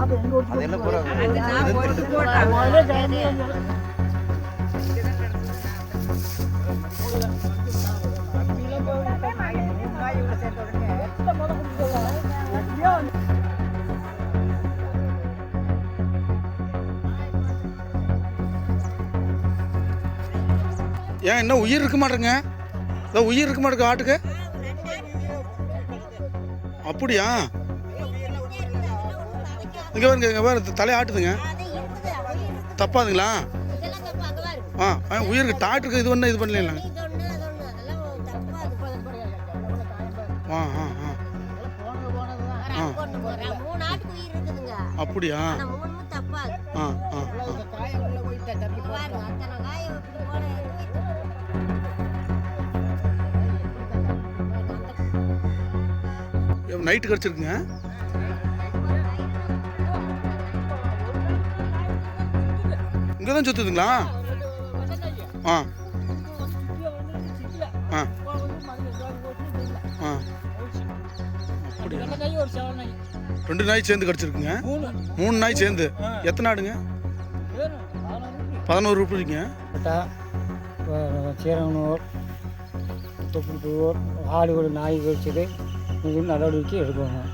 அதெல்லாம் ஏன் இன்னும் உயிர் இருக்க மாட்டேங்க இதோ உயிர் இருக்க மாட்டேங்க ஆட்டுக்கு? அப்படியா? இங்கே பாருங்க இங்கே பாருங்க தலையை ஆட்டுதுங்க. தப்பாதுங்களா? ஆ உயிருக்கு டாக்டருக்கு இது ஒன்றும் இது பண்ணலாம் ஆ ஆ ஆ. அப்படியா? ஆ ஆ ஆ. நைட்டு கிடச்சிருக்குங்க? இங்கே தான் சுற்றுதுங்களா ஆ. ஆ. ஆ. அப்படியா ரெண்டு நாய் சேர்ந்து கிடச்சிருக்குங்க. மூணு நாய் சேர்ந்து. எத்தனை ஆடுங்க? பதினோரு ரூபாய்ங்க சீரகனூர் தொப்புத்தூர் ஆடு ஒரு நாய் வச்சுது இது நடவடிக்கை எடுக்கணும்.